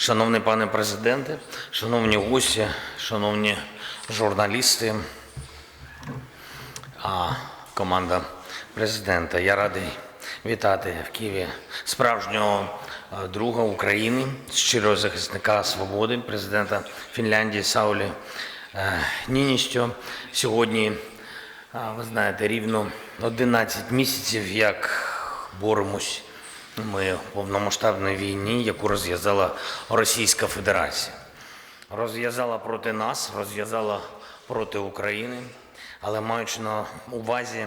Шановний пане президенте, шановні гості, шановні журналісти, а, команда президента, я радий вітати в Києві справжнього друга України, щирого захисника свободи, президента Фінляндії Саулі е, Ніністьо. Сьогодні, ви знаєте, рівно 11 місяців, як боремось ми в повномасштабній війні, яку розв'язала Російська Федерація. Розв'язала проти нас, розв'язала проти України, але маючи на увазі,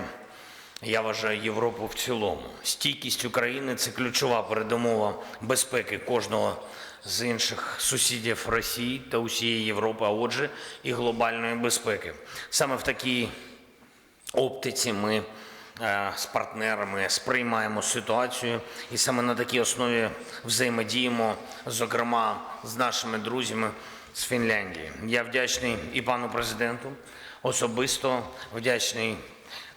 я вважаю Європу в цілому. Стійкість України це ключова передумова безпеки кожного з інших сусідів Росії та усієї Європи, а отже, і глобальної безпеки. Саме в такій оптиці ми з партнерами сприймаємо ситуацію і саме на такій основі взаємодіємо, зокрема з нашими друзями з Фінляндії. Я вдячний і пану президенту, особисто вдячний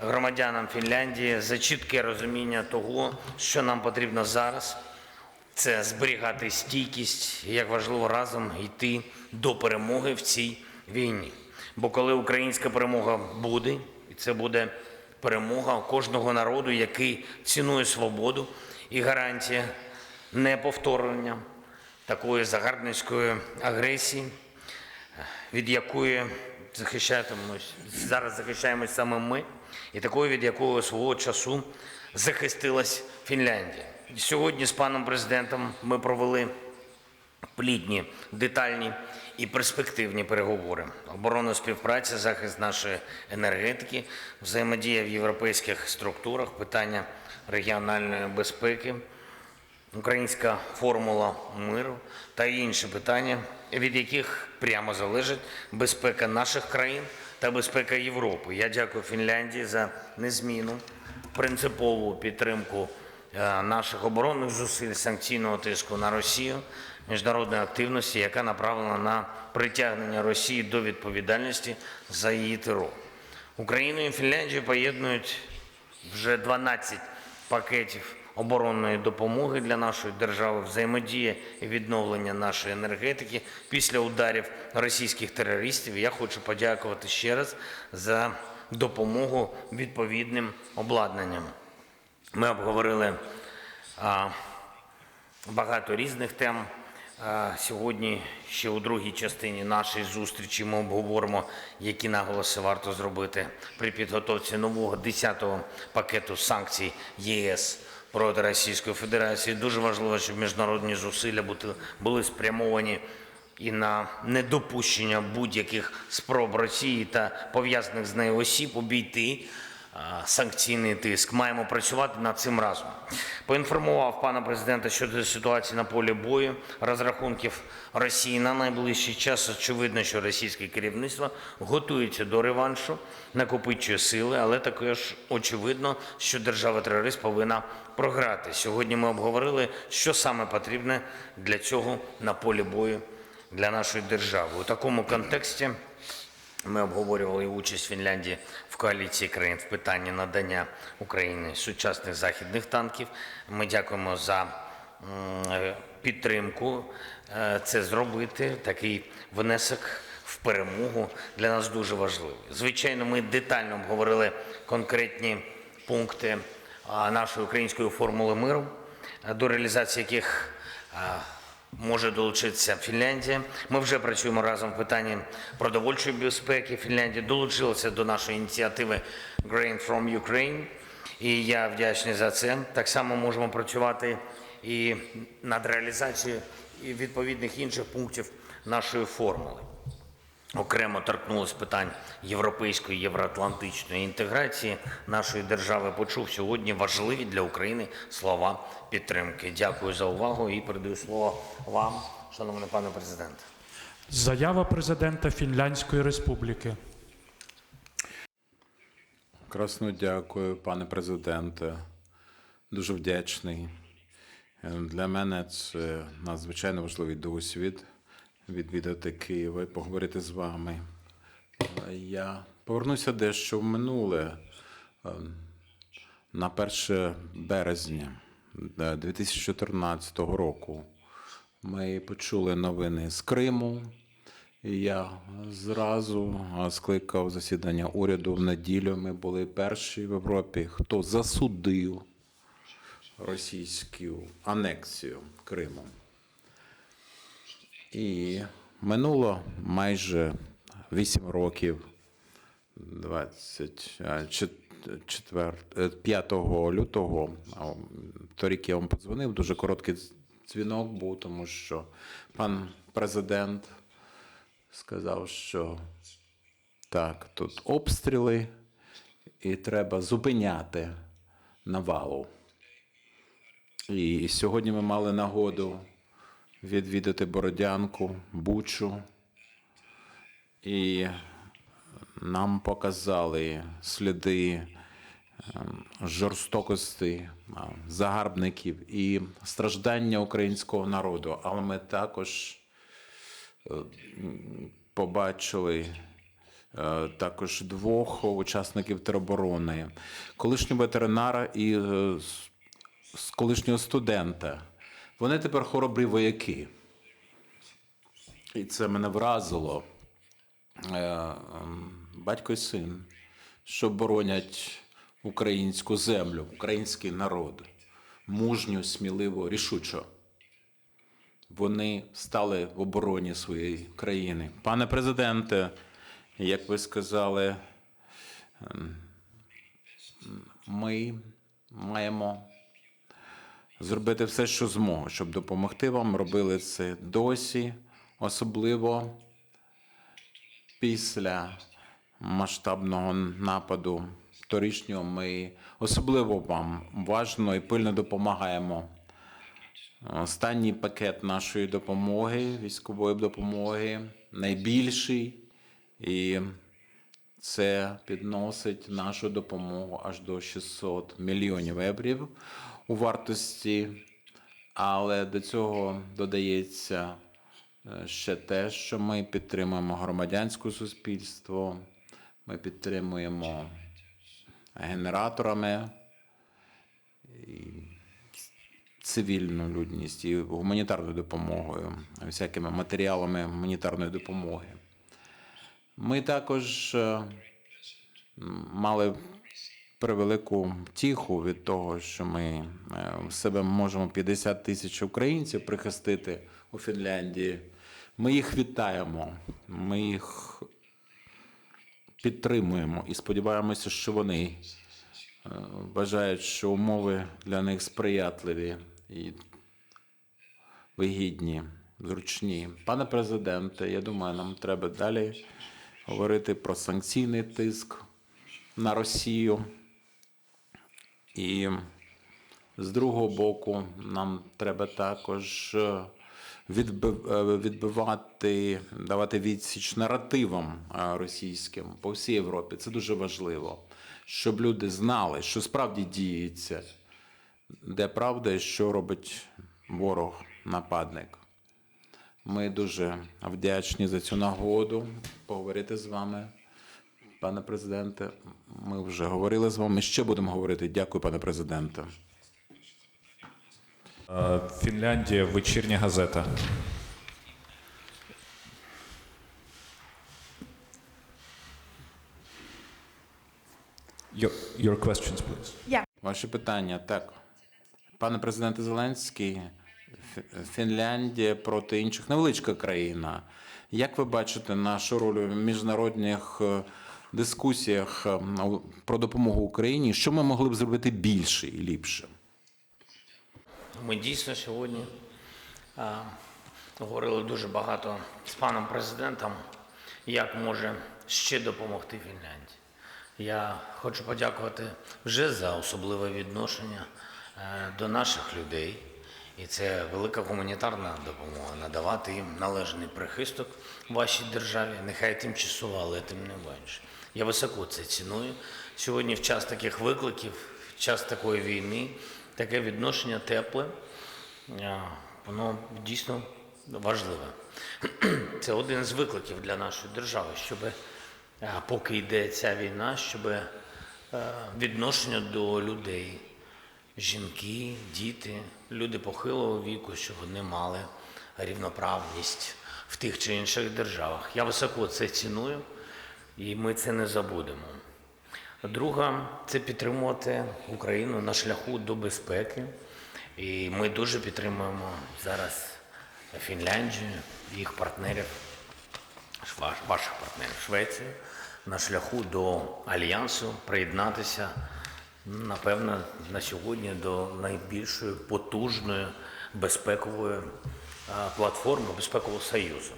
громадянам Фінляндії за чітке розуміння того, що нам потрібно зараз це зберігати стійкість, як важливо разом йти до перемоги в цій війні. Бо коли українська перемога буде, і це буде перемога кожного народу, який цінує свободу і гарантія неповторення такої загарбницької агресії, від якої захищаємось, зараз захищаємось саме ми, і такої, від якої свого часу захистилась Фінляндія. Сьогодні з паном президентом ми провели плідні, детальні і перспективні переговори. Оборонна співпраця, захист нашої енергетики, взаємодія в європейських структурах, питання регіональної безпеки, українська формула миру та інші питання, від яких прямо залежить безпека наших країн та безпека Європи. Я дякую Фінляндії за незмінну принципову підтримку е, наших оборонних зусиль санкційного тиску на Росію, міжнародної активності, яка направлена на притягнення Росії до відповідальності за її терор. Україну і Фінляндію поєднують вже 12 пакетів оборонної допомоги для нашої держави, взаємодія і відновлення нашої енергетики після ударів російських терористів. Я хочу подякувати ще раз за допомогу відповідним обладнанням. Ми обговорили багато різних тем. Сьогодні ще у другій частині нашої зустрічі ми обговоримо, які наголоси варто зробити при підготовці нового 10-го пакету санкцій ЄС проти Російської Федерації. Дуже важливо, щоб міжнародні зусилля були спрямовані і на недопущення будь-яких спроб Росії та пов'язаних з нею осіб обійти санкційний тиск. Маємо працювати над цим разом. Поінформував пана президента щодо ситуації на полі бою, розрахунків Росії на найближчий час. Очевидно, що російське керівництво готується до реваншу, накопичує сили, але також очевидно, що держава-терорист повинна програти. Сьогодні ми обговорили, що саме потрібне для цього на полі бою для нашої держави. У такому контексті ми обговорювали участь Фінляндії коаліції країн в питанні надання Україні сучасних західних танків. Ми дякуємо за е, підтримку е, це зробити. Такий внесок в перемогу для нас дуже важливий. Звичайно, ми детально обговорили конкретні пункти нашої української формули миру, до реалізації яких може долучитися Фінляндія. Ми вже працюємо разом в питанні продовольчої безпеки. Фінляндія долучилася до нашої ініціативи Grain from Ukraine. І я вдячний за це. Так само можемо працювати і над реалізацією відповідних інших пунктів нашої формули. Окремо торкнулось питань європейської євроатлантичної інтеграції нашої держави. Почув сьогодні важливі для України слова підтримки. Дякую за увагу і передаю слово вам, шановний пане президенте. Заява президента Фінляндської Республіки. Красно дякую, пане президенте. Дуже вдячний. Для мене це надзвичайно важливий досвід відвідати Києва і поговорити з вами. Е, Я повернуся дещо в минуле Е, на 1 березня е, 2014 року. Ми почули новини з Криму. Я зразу скликав засідання уряду в неділю. Ми були перші в Європі, хто засудив російську анексію Криму. І минуло майже 8 років 24, 5 лютого. а, Торік я вам подзвонив, дуже короткий дзвінок був, тому що пан президент сказав, що так, тут обстріли, і треба зупиняти навалу. І сьогодні ми мали нагоду відвідати Бородянку, Бучу. І нам показали сліди ем, жорстокості загарбників і страждання українського народу. Але ми також е, побачили е, також двох учасників тероборони, колишнього ветеринара і е, колишнього студента. Вони тепер хоробрі вояки. І це мене вразило. Е, ем, Батько і син, що боронять українську землю, український народ, мужньо, сміливо, рішучо. Вони стали в обороні своєї країни. Пане президенте, як ви сказали, ем, ми маємо зробити все, що зможемо, щоб допомогти вам. Робили це досі, особливо після масштабного нападу торішнього. Ми особливо вам важно і пильно допомагаємо. Останній пакет нашої допомоги, військової допомоги, найбільший, і це підносить нашу допомогу аж до 600 мільйонів єврів у вартості. Але до цього додається е, ще те, що ми підтримуємо громадянське суспільство, ми підтримуємо генераторами і цивільну людність і гуманітарною допомогою, всякими матеріалами гуманітарної допомоги. Ми також е, мали превелику втіху від того, що ми е, в себе можемо 50 тисяч українців прихистити у Фінляндії. Ми їх вітаємо, ми їх підтримуємо і сподіваємося, що вони е, вважають, що умови для них сприятливі і вигідні, зручні. Пане президенте, я думаю, нам треба далі говорити про санкційний тиск на Росію. І з другого боку, нам треба також е, е, відбивати, давати відсіч наративам е, російським по всій Європі. Це дуже важливо, щоб люди знали, що справді діється, де правда і що робить ворог, нападник. Ми дуже вдячні за цю нагоду поговорити з вами. Пане президенте, ми вже говорили з вами. Ще будемо говорити. Дякую, пане президенте. Е, Фінляндія, вечірня газета. Your, your questions, please. Ваше питання. Так. Пане президенте Зеленський, Фінляндія проти інших невеличка країна. Як ви бачите нашу роль у міжнародних е, дискусіях е, про допомогу Україні? Що ми могли б зробити більше і ліпше? Ми дійсно сьогодні а, говорили дуже багато з паном президентом, як може ще допомогти Фінляндії. Я хочу подякувати вже за особливе відношення е, до наших людей. І це велика гуманітарна допомога надавати їм належний прихисток вашій державі, нехай тимчасово, але тим не менше. Я високо це ціную. Сьогодні, в час таких викликів, в час такої війни, таке відношення тепле, воно дійсно важливе. Це один з викликів для нашої держави, щоб поки йде ця війна, щоб відношення до людей, жінки, діти, люди похилого віку, щоб вони мали рівноправність в тих чи інших державах. Я високо це ціную, і ми це не забудемо. Друга це підтримувати Україну на шляху до безпеки. І ми дуже підтримуємо зараз Фінляндію, їх партнерів, ваших партнерів Швецію на шляху до альянсу приєднатися, напевно, на сьогодні до найбільшої потужної безпекової платформи безпекового союзу.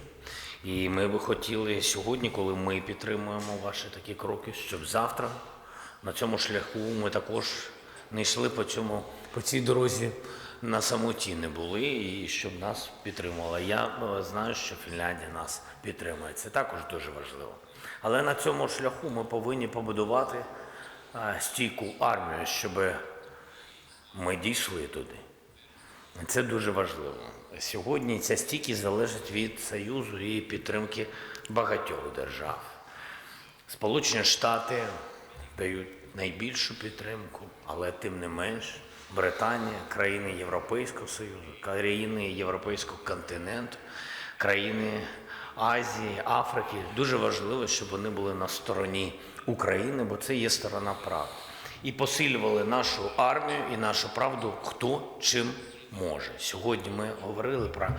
І ми би хотіли сьогодні, коли ми підтримуємо ваші такі кроки, щоб завтра на цьому шляху ми також не йшли по цьому по цій дорозі на самоті не були і щоб нас підтримувала. Я е, знаю, що Фінляндія нас підтримує. Це також дуже важливо. Але на цьому шляху ми повинні побудувати е, стійку армію, щоб ми дійшли туди. Це дуже важливо. Сьогодні ця стійкість залежить від Союзу і підтримки багатьох держав. Сполучені Штати дають найбільшу підтримку, але тим не менш Британія, країни Європейського Союзу, країни Європейського континенту, країни Азії, Африки. Дуже важливо, щоб вони були на стороні України, бо це є сторона правди. І посилювали нашу армію і нашу правду, хто чим може. Сьогодні ми говорили про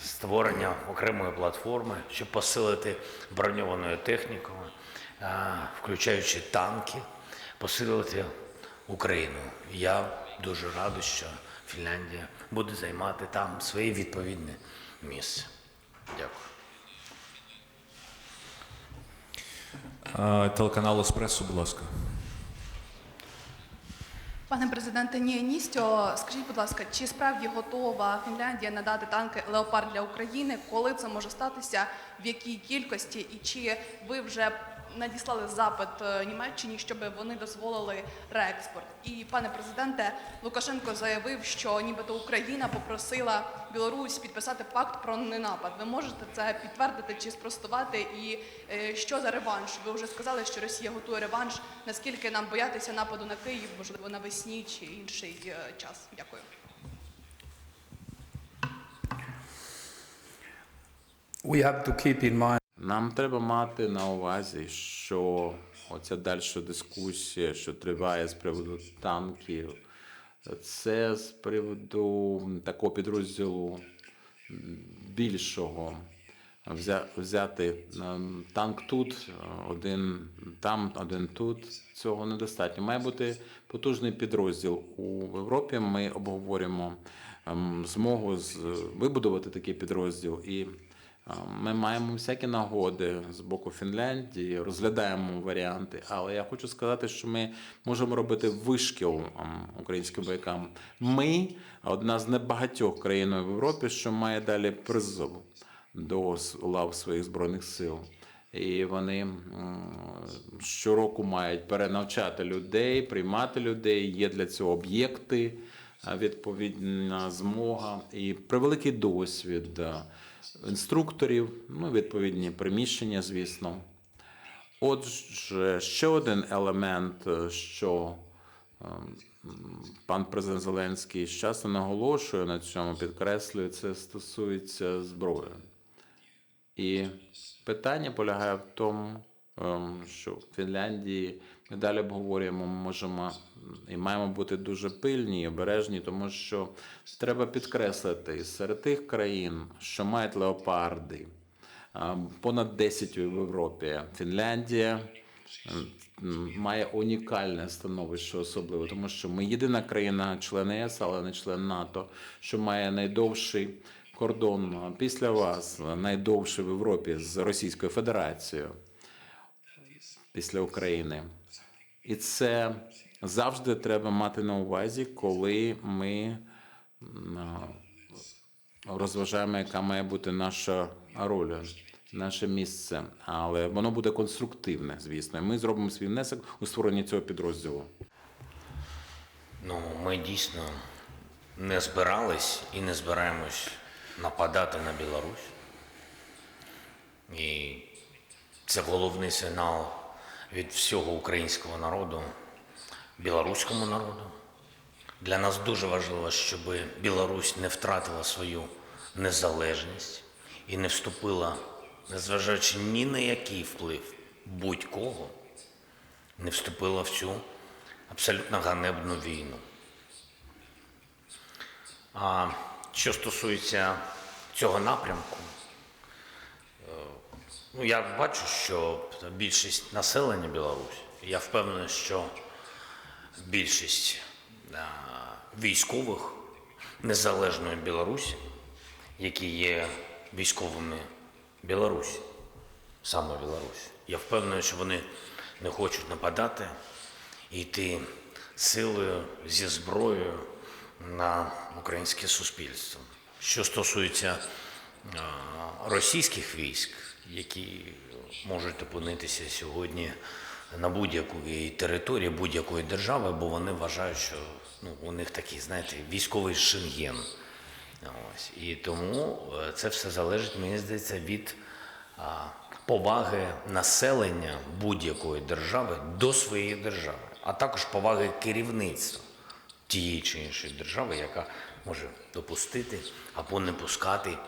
створення окремої платформи, щоб посилити броньованою технікою, включаючи танки, посилити Україну. Я дуже радий, що Фінляндія буде займати там своє відповідне місце. Дякую. Е, Телеканал Еспресо, будь ласка. Пане президенте Ніаністьо, скажіть, будь ласка, чи справді готова Фінляндія надати танки Леопард для України? Коли це може статися? В якій кількості? І чи ви вже надіслали запит е, Німеччині, щоб вони дозволили реекспорт? І пане президенте, Лукашенко заявив, що нібито Україна попросила Білорусь підписати пакт про ненапад. Ви можете це підтвердити чи спростувати? І е, що за реванш? Ви вже сказали, що Росія готує реванш. Наскільки нам боятися нападу на Київ, можливо, навесні чи інший е, час? Дякую. We have to keep in mind Нам треба мати на увазі, що оця дальша дискусія, що триває з приводу танків, це з приводу такого підрозділу більшого. Взя- Взяти ем, танк тут, один там, один тут. Цього недостатньо. Має бути потужний підрозділ у Європі. Ми обговорюємо ем, змогу з- вибудувати такий підрозділ і Ми маємо всякі нагоди з боку Фінляндії, розглядаємо варіанти, але я хочу сказати, що ми можемо робити вишкіл українським воякам. Ми одна з небагатьох країн в Європі, що має далі призов до лав своїх збройних сил. І вони щороку мають перенавчати людей, приймати людей. Є для цього об'єкти, відповідна змога і превеликий досвід інструкторів, ну, відповідні приміщення, звісно. Отже, ще один елемент, е, що ем, пан президент Зеленський часто наголошує на цьому, підкреслює, це стосується зброї. І питання полягає в тому, ем, що в Фінляндії ми далі обговорюємо, можемо і маємо бути дуже пильні і обережні, тому що треба підкреслити серед тих країн, що мають леопарди, понад 10 в Європі. Фінляндія має унікальне становище особливо, тому що ми єдина країна, член ЄС, але не член НАТО, що має найдовший кордон після вас, найдовший в Європі з Російською Федерацією після України. І це завжди треба мати на увазі, коли ми розважаємо, яка має бути наша роль, наше місце. Але воно буде конструктивне, звісно. Ми зробимо свій внесок у створення цього підрозділу. Ну, ми дійсно не збирались і не збираємось нападати на Білорусь. І це головний сигнал від всього українського народу, білоруському народу. Для нас дуже важливо, щоб Білорусь не втратила свою незалежність і не вступила, незважаючи ні на який вплив будь-кого, не вступила в цю абсолютно ганебну війну. А що стосується цього напрямку, е, ну я бачу, що більшість населення Білорусі, я впевнений, що більшість е, військових незалежної Білорусі, які є військовими Білорусі, саме Білорусі. Я впевнений, що вони не хочуть нападати і йти силою зі зброєю на українське суспільство. Що стосується е, російських військ, які можуть опинитися сьогодні на будь-якій території будь-якої держави, бо вони вважають, що ну, у них такий, знаєте, військовий шенген. Ось. І тому е, це все залежить, мені здається, від поваги населення будь-якої держави до своєї держави, а також поваги керівництва тієї чи іншої держави, яка може допустити або не пускати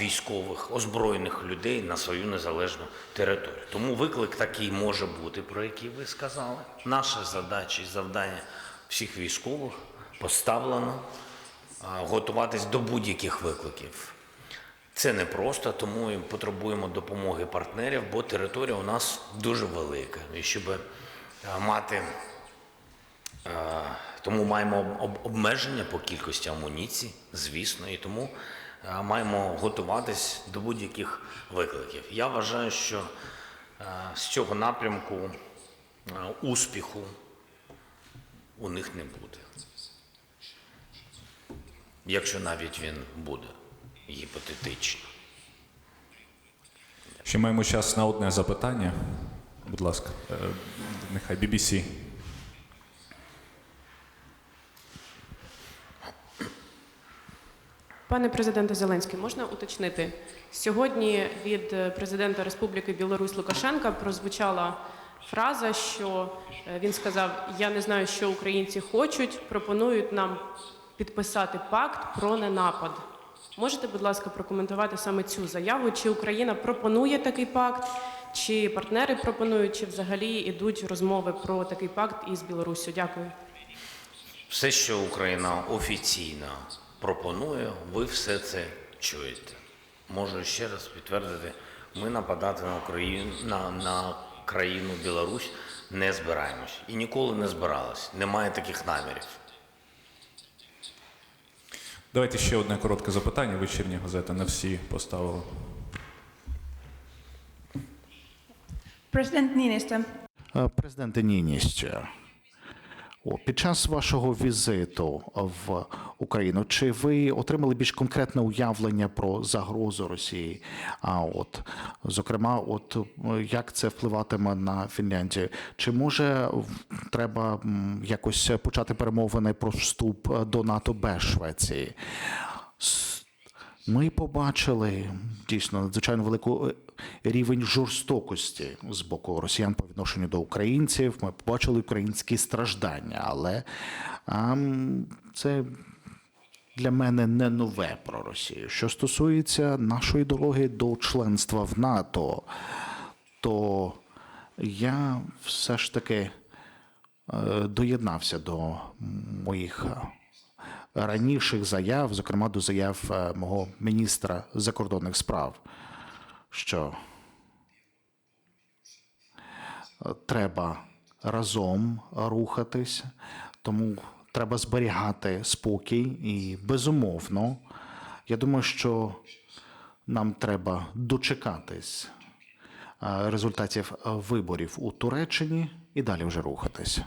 військових озброєних людей на свою незалежну територію. Тому виклик такий може бути, про який ви сказали. Наша задача і завдання всіх військових поставлено е, готуватись до будь-яких викликів. Це непросто, тому і потребуємо допомоги партнерів, бо територія у нас дуже велика. І щоб е, мати Е, Тому маємо обмеження по кількості амуніції, звісно, і тому е, маємо готуватись до будь-яких викликів. Я вважаю, що е, з цього напрямку е, успіху у них не буде. Якщо навіть він буде гіпотетично. Ще маємо час на одне запитання. Будь ласка, Е, нехай BBC. Пане президенте Зеленський, можна уточнити? Сьогодні від е, президента Республіки Білорусь Лукашенка прозвучала фраза, що е, він сказав: Я не знаю, що українці хочуть, пропонують нам підписати пакт про ненапад. Можете, будь ласка, прокоментувати саме цю заяву? Чи Україна пропонує такий пакт, чи партнери пропонують, чи взагалі йдуть розмови про такий пакт із Білоруссю? Дякую. Все, що Україна офіційно пропонує, ви все це чуєте. Можу ще раз підтвердити, ми нападати на Україну на, на країну Білорусь не збираємось і ніколи не збиралися. Немає таких намірів. Давайте ще одне коротке запитання. Вечірня газета на всі поставила. President Niinistö, Е, Президенте Ніністю, о, під час вашого візиту в Україну, чи ви отримали більш конкретне уявлення про загрозу Росії? А от, зокрема, от як це впливатиме на Фінляндію? Чи може треба якось почати перемовини про вступ до НАТО без Швеції? Ми побачили дійсно надзвичайно велику е, рівень жорстокості з боку росіян по відношенню до українців. Ми побачили українські страждання, але ам, це для мене не нове про Росію. Що стосується нашої дороги до членства в НАТО, то я все ж таки е, доєднався до моїх е, раніших заяв, зокрема до заяв е, мого міністра закордонних справ, що треба разом рухатись, тому треба зберігати спокій і безумовно. Я думаю, що нам треба дочекатись е, результатів виборів у Туреччині і далі вже рухатись.